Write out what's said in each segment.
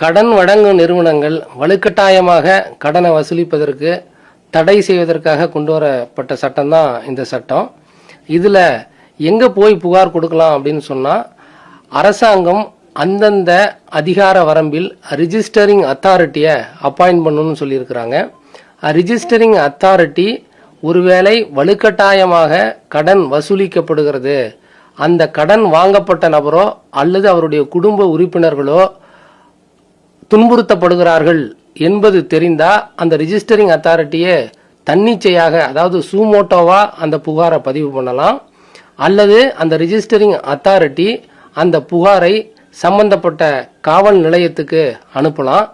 கடன் வழங்கும் நிறுவனங்கள் வலுக்கட்டாயமாக கடனை வசூலிப்பதற்கு தடை செய்வதற்காக கொண்டு வரப்பட்ட சட்டம் தான் இந்த சட்டம். இதில் எங்கே போய் புகார் கொடுக்கலாம் அப்படின்னு சொன்னால் அரசாங்கம் அந்தந்த அதிகார வரம்பில் ரிஜிஸ்டரிங் அத்தாரிட்டியை அப்பாயிண்ட் பண்ணணும்னு சொல்லியிருக்கிறாங்க. ரிஜிஸ்டரிங் அத்தாரிட்டி ஒருவேளை வலுக்கட்டாயமாக கடன் வசூலிக்கப்படுகிறது. அந்த கடன் வாங்கப்பட்ட நபரோ அல்லது அவருடைய குடும்ப உறுப்பினர்களோ துன்புறுத்தப்படுகிறார்கள் என்பது தெரிந்தா அந்த ரிஜிஸ்டரிங் அத்தாரிட்டியை தன்னிச்சையாக அதாவது சூமோட்டோவா அந்த புகாரை பதிவு பண்ணலாம். அல்லது அந்த ரிஜிஸ்டரிங் அத்தாரிட்டி அந்த புகாரை சம்பந்தப்பட்ட காவல் நிலையத்துக்கு அனுப்பலாம்.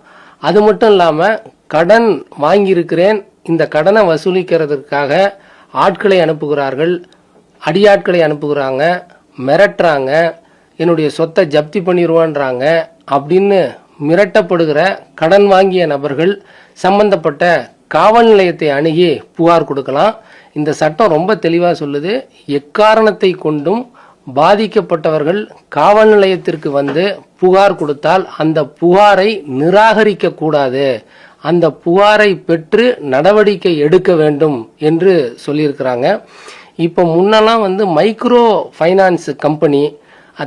அது மட்டும் இல்லாமல் கடன் வாங்கியிருக்கிறேன் இந்த கடனை வசூலிக்கிறதுக்காக ஆட்களை அனுப்புகிறார்கள் அடியாட்களை அனுப்புகிறாங்க மிரட்டுறாங்க என்னுடைய சொத்தை ஜப்தி பண்ணிடுவான்றாங்க அப்படின்னு மிரட்டப்படுகிற கடன் வாங்கிய நபர்கள் சம்பந்தப்பட்ட காவல் நிலையத்தை அணுகி புகார் கொடுக்கலாம். இந்த சட்டம் ரொம்ப தெளிவாக சொல்லுது. எக்காரணத்தை கொண்டும் பாதிக்கப்பட்டவர்கள் காவல் நிலையத்திற்கு வந்து புகார் கொடுத்தால் அந்த புகாரை நிராகரிக்க கூடாது. அந்த புகாரை பெற்று நடவடிக்கை எடுக்க வேண்டும் என்று சொல்லியிருக்கிறாங்க. இப்போ முன்னெல்லாம் வந்து மைக்ரோ ஃபைனான்ஸ் கம்பெனி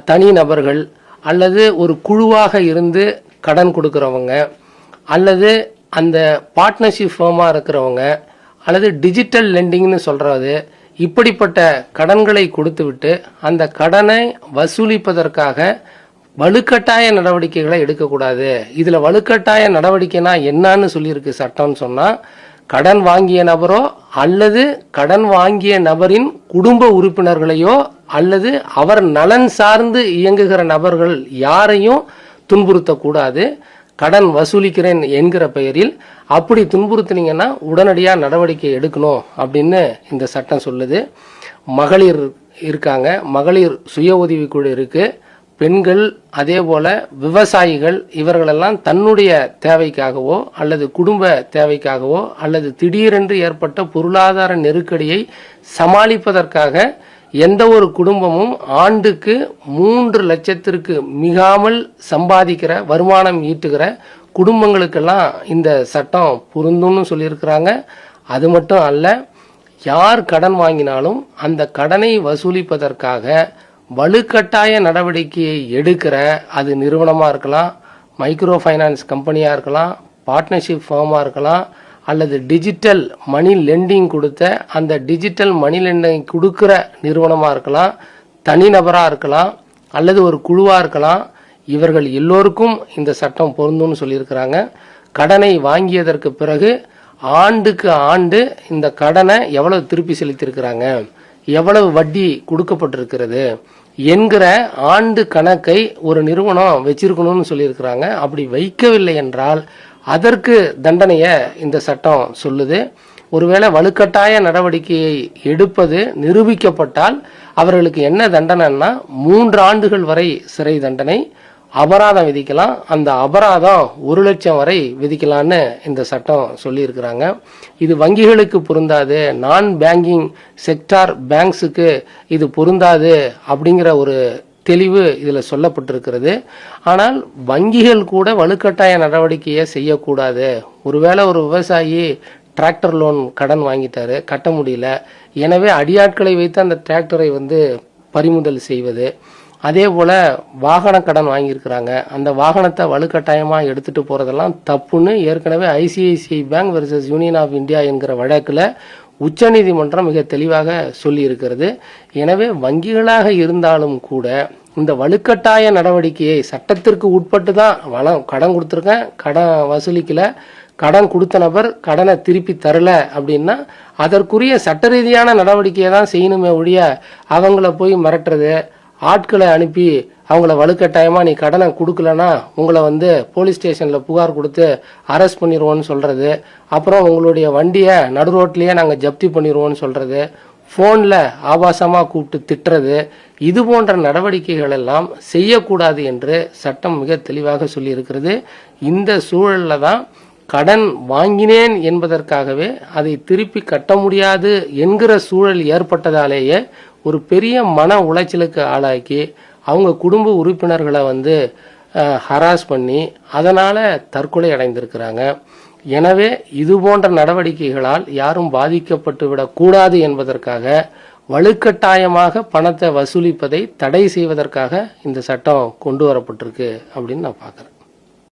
தனி நபர்கள் அல்லது ஒரு குழுவாக இருந்து கடன் கொடுக்குறவங்க அல்லது அந்த பார்ட்னர்ஷிப் ஃபேமாக இருக்கிறவங்க அல்லது டிஜிட்டல் லெண்டிங்னு சொல்கிறது இப்படிப்பட்ட கடன்களை கொடுத்துவிட்டு அந்த கடனை வசூலிப்பதற்காக வலுக்கட்டாய நடவடிக்கைகளை எடுக்கக்கூடாது. இதில் வலுக்கட்டாய நடவடிக்கைனா என்னன்னு சொல்லியிருக்கு சட்டம்னு சொன்னால் கடன் வாங்கிய நபரோ அல்லது கடன் வாங்கிய நபரின் குடும்ப உறுப்பினர்களையோ அல்லது அவர் நலன் சார்ந்து இயங்குகிற நபர்கள் யாரையும் துன்புறுத்தக்கூடாது. கடன் வசூலிக்கிறேன் என்கிற பெயரில் அப்படி துன்புறுத்துனீங்கன்னா உடனடியாக நடவடிக்கை எடுக்கணும் அப்படின்னு இந்த சட்டம் சொல்லுது. மகளிர் இருக்காங்க. மகளிர் சுய உதவிக்குழு இருக்குது பெண்கள் அதே போல் விவசாயிகள் இவர்களெல்லாம் தன்னுடைய தேவைக்காகவோ அல்லது குடும்ப தேவைக்காகவோ அல்லது திடீரென்று ஏற்பட்ட பொருளாதார நெருக்கடியை சமாளிப்பதற்காக எந்த ஒரு குடும்பமும் ஆண்டுக்கு மூன்று லட்சத்திற்கு மிகாமல் சம்பாதிக்கிற வருமானம் ஈட்டுகிற குடும்பங்களுக்கெல்லாம் இந்த சட்டம் பொருந்தும்னு சொல்லியிருக்கிறாங்க. அது மட்டும் அல்ல யார் கடன் வாங்கினாலும் அந்த கடனை வசூலிப்பதற்காக வலுக்கட்டாய நடவடிக்கையை எடுக்கிற அது நிறுவனமாக இருக்கலாம் மைக்ரோ ஃபைனான்ஸ் கம்பெனியாக இருக்கலாம் பார்ட்னர்ஷிப் ஃபார்மாக இருக்கலாம் அல்லது டிஜிட்டல் மணி லெண்டிங் கொடுத்த அந்த டிஜிட்டல் மணி லெண்டிங் கொடுக்குற நிறுவனமாக இருக்கலாம் தனிநபராக இருக்கலாம் அல்லது ஒரு குழுவாக இருக்கலாம் இவர்கள் எல்லோருக்கும் இந்த சட்டம் பொருந்தும்னு சொல்லியிருக்கிறாங்க. கடனை வாங்கியதற்கு பிறகு ஆண்டுக்கு ஆண்டு இந்த கடனை எவ்வளவு திருப்பி செலுத்தியிருக்கிறாங்க? எவ்வளவு வட்டி கொடுக்கப்பட்டிருக்கிறது? என்கிற ஆண்டு கணக்கை ஒரு நிறுவனம் வச்சிருக்கணும்னு சொல்லியிருக்கிறாங்க. அப்படி வைக்கவில்லை என்றால் அதற்கு தண்டனையை இந்த சட்டம் சொல்லுது. ஒருவேளை வலுக்கட்டாய நடவடிக்கையை எடுப்பது நிரூபிக்கப்பட்டால் அவர்களுக்கு என்ன தண்டனைன்னா மூன்று ஆண்டுகள் வரை சிறை தண்டனை அபராதம் விதிக்கலாம். அந்த அபராதம் ஒரு லட்சம் வரை விதிக்கலான்னு இந்த சட்டம் சொல்லியிருக்கிறாங்க. இது வங்கிகளுக்கு பொருந்தாது நான் பேங்கிங் செக்டார் பேங்க்ஸுக்கு இது பொருந்தாது அப்படிங்கிற ஒரு தெளிவு இதில் சொல்லப்பட்டிருக்கிறது. ஆனால் வங்கிகள் கூட வலுக்கட்டாய நடவடிக்கையை செய்யக்கூடாது. ஒருவேளை ஒரு விவசாயி டிராக்டர் லோன் கடன் வாங்கிட்டாரு கட்ட முடியல. எனவே அடியாட்களை வைத்து அந்த டிராக்டரை வந்து பறிமுதல் செய்வது. அதே போல் வாகன கடன் வாங்கியிருக்கிறாங்க. அந்த வாகனத்தை வலுக்கட்டாயமாக எடுத்துகிட்டு போகிறதெல்லாம் தப்புன்னு ஏற்கனவே ICICI bank versus Union of India என்கிற வழக்கில் உச்சநீதிமன்றம் மிக தெளிவாக சொல்லியிருக்கிறது. எனவே வங்கிகளாக இருந்தாலும் கூட இந்த வலுக்கட்டாய நடவடிக்கையை சட்டத்திற்கு உட்பட்டு தான் வளம் கடன் கொடுத்துருக்கேன் கடன் வசூலிக்கல கடன் கொடுத்த நபர் கடனை திருப்பி தரல அப்படின்னா அதற்குரிய சட்ட ரீதியான நடவடிக்கையை தான் செய்யணுமே ஒழிய அவங்கள போய் மிரட்டுறது ஆட்களை அனுப்பி அவங்கள வலுக்கட்டாயமா நீ கடனை கொடுக்கலனா உங்களை வந்து போலீஸ் ஸ்டேஷன்ல புகார் கொடுத்து அரெஸ்ட் பண்ணிடுவோம்னு சொல்றது. அப்புறம் உங்களுடைய வண்டியை நடு ரோட்லயே நாங்கள் ஜப்தி பண்ணிடுவோம்னு சொல்றது. ஃபோனில் ஆபாசமாக கூப்பிட்டு திட்டுறது. இது போன்ற நடவடிக்கைகள் எல்லாம் செய்யக்கூடாது என்று சட்டம் மிக தெளிவாக சொல்லியிருக்கிறது. இந்த சூழலில் தான் கடன் வாங்கினேன் என்பதற்காகவே அதை திருப்பி கட்ட முடியாது என்கிற சூழல் ஏற்பட்டதாலேயே ஒரு பெரிய மன உளைச்சலுக்கு ஆளாக்கி அவங்க குடும்ப உறுப்பினர்களை வந்து ஹராஸ் பண்ணி அதனால் தற்கொலை அடைந்திருக்கிறாங்க. எனவே இது போன்ற நடவடிக்கைகளால் யாரும் பாதிக்கப்பட்டு விடக்கூடாது என்பதற்காக வலுக்கட்டாயமாக பணத்தை வசூலிப்பதை தடை செய்வதற்காக இந்த சட்டம் கொண்டு வரப்பட்டிருக்கு அப்படின்னு நான் பார்க்குறேன்.